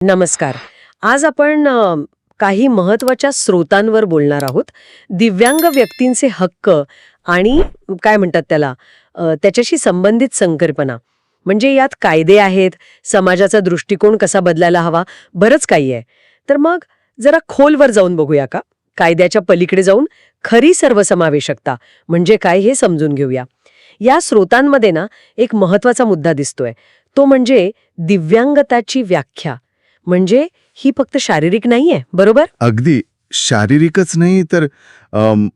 नमस्कार. आज आपण काही महत्त्वाच्या स्रोतांवर बोलणार आहोत. दिव्यांग व्यक्तींचे हक्क आणि काय म्हणतात त्याला त्याच्याशी संबंधित संकल्पना. म्हणजे यात कायदे आहेत समाजाचा दृष्टिकोन कसा बदलायला हवा बरंच काही आहे. तर मग जरा खोलवर जाऊन बघूया का? कायद्याच्या पलीकडे जाऊन खरी सर्वसमावेशकता म्हणजे काय हे समजून घेऊया. या स्रोतांमध्ये ना एक महत्त्वाचा मुद्दा दिसतोय. तो म्हणजे दिव्यांगताची व्याख्या. म्हणजे ही फक्त शारीरिक नाहीये बरोबर? अगदी. शारीरिकच नाही तर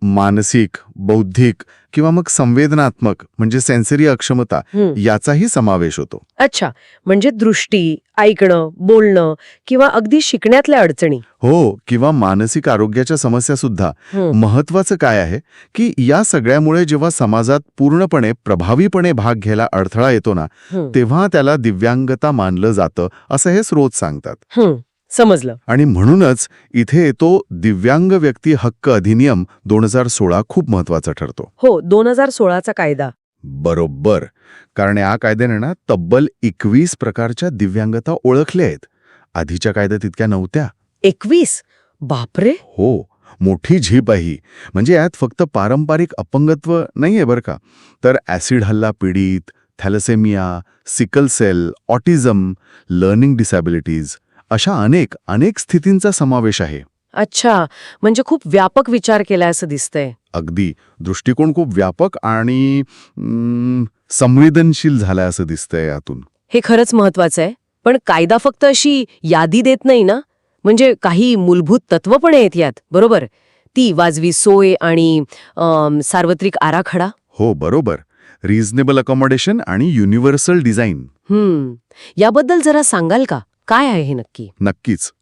मानसिक बौद्धिक किंवा मग संवेदनात्मक म्हणजे सेन्सरी अक्षमता. याचाही समावेश होतो अच्छा म्हणजे दृष्टी ऐकणं बोलणं किंवा अगदी शिकण्यातल्या अडचणी हो किंवा मानसिक आरोग्याच्या समस्या सुद्धा. महत्वाचं काय आहे की या सगळ्यामुळे जेव्हा समाजात पूर्णपणे प्रभावीपणे भाग घ्यायला अडथळा येतो ना. तेव्हा त्याला दिव्यांगता मानलं जातं असं हे स्रोत सांगतात. समजलं. आणि म्हणूनच इथे येतो दिव्यांग व्यक्ती हक्क अधिनियम दोन हजार सोळा खूप महत्त्वाचा ठरतो. हो दोन हजार सोळाचा कायदा. बरोबर. कारण या कायद्याने ना तब्बल एकवीस प्रकारच्या दिव्यांगता ओळखल्या आहेत. आधीच्या कायद्यात इतक्या नव्हत्या. एकवीस? बापरे! हो मोठी झीप आहे. म्हणजे यात फक्त पारंपरिक अपंगत्व नाहीये बरं का. तर ॲसिड हल्ला पीडित thalassemia sickle cell autism learning disabilities अशा अनेक अनेक स्थितींचा समावेश आहे. अच्छा म्हणजे खूप व्यापक विचार केलाय असं दिसतंय. अगदी. दृष्टिकोन खूप व्यापक आणि संवेदनशील झालाय असं दिसतंय यातून. हे खरंच महत्वाचं आहे. पण कायदा फक्त अशी यादी देत नाही ना? म्हणजे काही मूलभूत तत्व पण आहेत यात बरोबर? ती वाजवी सोय आणि सार्वत्रिक आराखडा. हो बरोबर. रिझनेबल अकॉमोडेशन आणि युनिव्हर्सल डिझाईन हम्म. याबद्दल जरा सांगाल का? काय आहे हे नक्की? नक्कीच.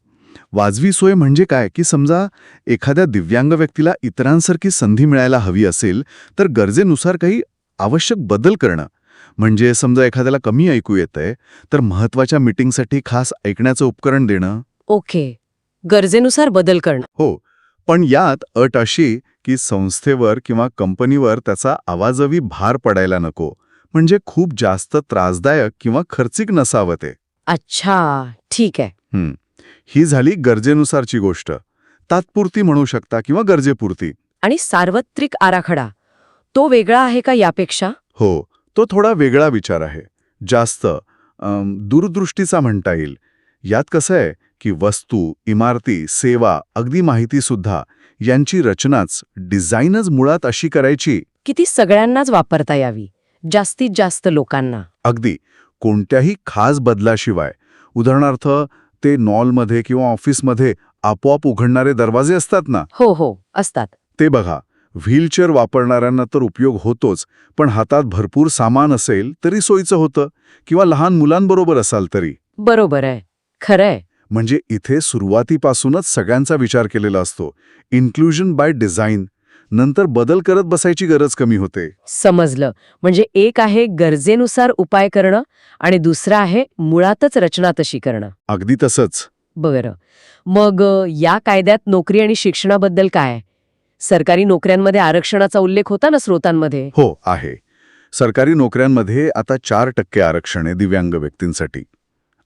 वाजवी सोय म्हणजे काय? की समजा एखाद्या दिव्यांग व्यक्तीला इतरांसारखी संधी मिळायला हवी असेल तर गरजेनुसार काही आवश्यक बदल करणं. म्हणजे समजा एखाद्याला कमी ऐकू येतंय तर महत्त्वाच्या मीटिंगसाठी खास ऐकण्याचं उपकरण देणं. ओके. गरजेनुसार बदल करणं. हो. पण यात अट अशी की संस्थेवर किंवा कंपनीवर त्याचा आवाजवी भार पडायला नको. म्हणजे खूप जास्त त्रासदायक किंवा खर्चिक नसावं ते. अच्छा ठीक आहे. हं. ही झाली गरजेनुसारची गोष्ट. तात्पुरती म्हणू शकता किंवा गरजेपुरती. आणि सार्वत्रिक आराखडा तो वेगळा आहे का यापेक्षा? हो तो थोडा वेगळा विचार आहे. जास्त दूरदृष्टीचा म्हणता येईल. यात कसं आहे की वस्तू इमारती सेवा अगदी माहितीसुद्धा यांची रचनाच डिझाईनच मुळात अशी करायची. की ती सगळ्यांनाच वापरता यावी जास्तीत जास्त लोकांना. अगदी. कोणत्याही खास बदलाशिवाय. उदाहरणार्थ ते नॉलमध्ये किंवा ऑफिसमध्ये आपोआप उघडणारे दरवाजे असतात ना? हो हो असतात. ते बघा व्हीलचेअर वापरणाऱ्यांना तर उपयोग होतोच पण हातात भरपूर सामान असेल तरी सोयीचं होतं किंवा लहान मुलांबरोबर असाल तरी. बरोबर आहे. खरंय. म्हणजे इथे सुरुवातीपासूनच सगळ्यांचा विचार केलेला असतो. इन्क्लुजन बाय डिझाईन नंतर बदल करत बसायची गरज कमी होते. समजलं. म्हणजे एक आहे गरजेनुसार उपाय करणं आणि दुसरं आहे मुळातच रचना तशी करणं. अगदी तसंच. बरं. मग या कायद्यात नोकरी आणि शिक्षणाबद्दल काय? सरकारी नोकऱ्यांमध्ये आरक्षणाचा उल्लेख होता ना स्रोतांमध्ये? हो आहे. सरकारी नोकऱ्यांमध्ये आता चार टक्के आरक्षण आहे दिव्यांग व्यक्तींसाठी.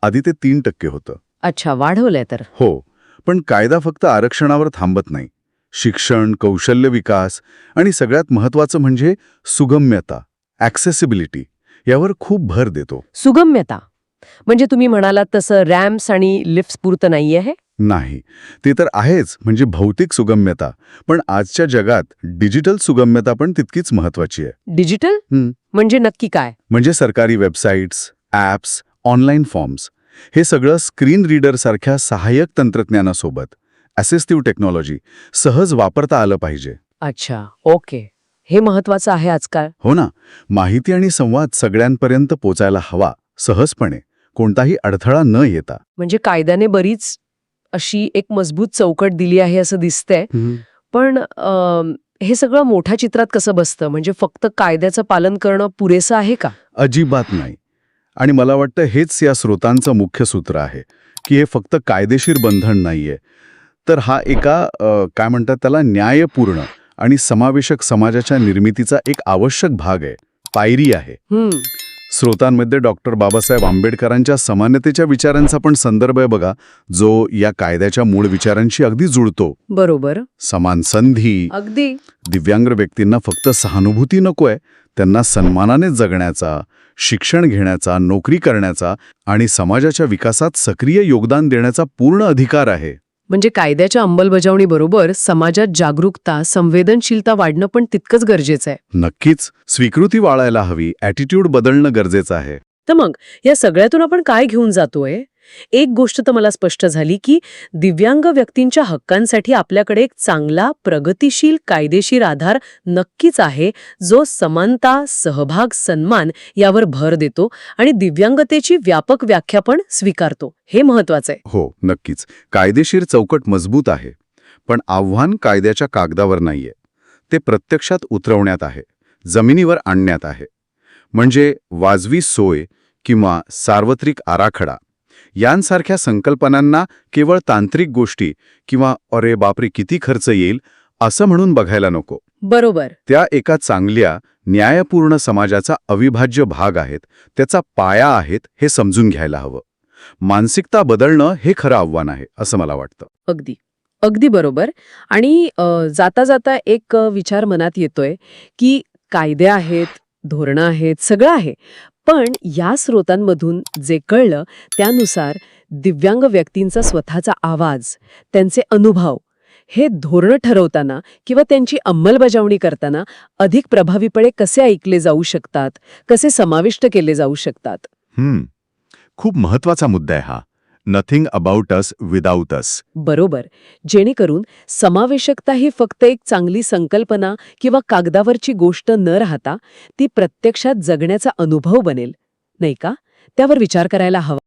आधी ते तीन टक्के होतं. अच्छा वाढवलंय तर. हो. पण कायदा फक्त आरक्षणावर थांबत नाही. शिक्षण कौशल्य विकास आणि सगळ्यात महत्वाचं म्हणजे सुगम्यता ॲक्सेसिबिलिटी यावर खूप भर देतो. सुगम्यता. म्हणजे तुम्ही म्हणालात तसं रॅम्प्स आणि लिफ्ट पुरतं नाहीये हे नाही. ते तर आहेच म्हणजे भौतिक सुगम्यता. पण आजच्या जगात डिजिटल सुगम्यता पण तितकीच महत्वाची आहे. डिजिटल. म्हणजे नक्की काय? म्हणजे सरकारी वेबसाईट्स ॲप्स ऑनलाईन फॉर्म्स. हे सगळं स्क्रीन रीडरसारख्या सहाय्यक तंत्रज्ञानासोबत. असिस्टिव्ह टेक्नॉलॉजी सहज वापरता आलं पाहिजे. अच्छा ओके. हे महत्वाचं आहे आजकाल. हो ना. माहिती आणि संवाद सगळ्यांपर्यंत पोचायला हवा सहजपणे. कोणताही अडथळा न येता. म्हणजे कायद्याने बरीच अशी एक मजबूत चौकट दिली आहे असं दिसतंय. पण हे सगळं मोठ्या चित्रात कसं बसतं? म्हणजे फक्त कायद्याचं पालन करणं पुरेसं आहे का? अजिबात नाही. आणि मला वाटतं हेच या स्रोतांचं मुख्य सूत्र आहे की हे फक्त कायदेशीर बंधन नाहीये. तर हा एका काय म्हणतात त्याला न्यायपूर्ण आणि समावेशक समाजाच्या निर्मितीचा एक आवश्यक भाग आहे पायरी आहे. स्रोतांमध्ये डॉक्टर बाबासाहेब आंबेडकरांच्या समानतेच्या विचारांचा पण संदर्भ आहे बघा जो या कायद्याच्या मूळ विचारांशी अगदी जुळतो. बरोबर. समान संधी. अगदी. दिव्यांग व्यक्तींना फक्त सहानुभूती नकोय त्यांना सन्मानाने जगण्याचा शिक्षण घेण्याचा नोकरी करण्याचा आणि समाजाच्या विकासात सक्रिय योगदान देण्याचा पूर्ण अधिकार आहे. म्हणजे कायद्याच्या अंमलबजावणीबरोबर समाजात जागरूकता संवेदनशीलता वाढणं पण तितकंच गरजेचं आहे. नक्कीच स्वीकृती वाळायला हवी ॲटिट्यूड बदलणं गरजेचं आहे. तर मग या सगळ्यातून आपण काय घेऊन जातोय? एक गोष्ट तर मला स्पष्ट झाली की दिव्यांग व्यक्तींच्या हक्कांसाठी आपल्याकडे एक चांगला प्रगतिशील कायदेशीर आधार नक्कीच आहे जो समानता सहभाग सन्मान यावर भर देतो आणि दिव्यांगतेची व्यापक व्याख्या पण स्वीकारतो. हे महत्वाचं आहे. हो नक्कीच. कायदेशीर चौकट मजबूत आहे पण आव्हान कायद्याच्या कागदावर नाहीये. ते प्रत्यक्षात उतरवण्यात आहे जमिनीवर आणण्यात आहे. म्हणजे वाजवी सोय किंवा सार्वत्रिक आराखडा यांसारख्या संकल्पनांना केवळ तांत्रिक गोष्टी किंवा अरे बापरे किती खर्च येईल असं म्हणून बघायला नको. बरोबर. त्या एका चांगल्या न्यायपूर्ण समाजाचा अविभाज्य भाग आहेत. त्याचा पाया आहेत हे समजून घ्यायला हवं. मानसिकता बदलणं हे खरं आव्हान आहे असं मला वाटतं. अगदी. अगदी बरोबर. आणि जाता जाता एक विचार मनात येतोय की कायदे आहेत धोरणं आहेत सगळं आहे. पण या स्रोतांमधून जे कळलं त्यानुसार दिव्यांग व्यक्तींचा स्वतःचा आवाज त्यांचे अनुभव हे धोरणं ठरवताना किंवा त्यांची अंमलबजावणी करताना अधिक प्रभावीपणे कसे ऐकले जाऊ शकतात कसे समाविष्ट केले जाऊ शकतात? खूप महत्त्वाचा मुद्दा आहे हा. Nothing about us without us बरोबर. जेणेकरून समावेशकता ही फक्त एक चांगली संकल्पना किंवा कागदावरची गोष्ट न राहता ती प्रत्यक्षात जगण्याचा अनुभव बनेल. नाही का? त्यावर विचार करायला हवा.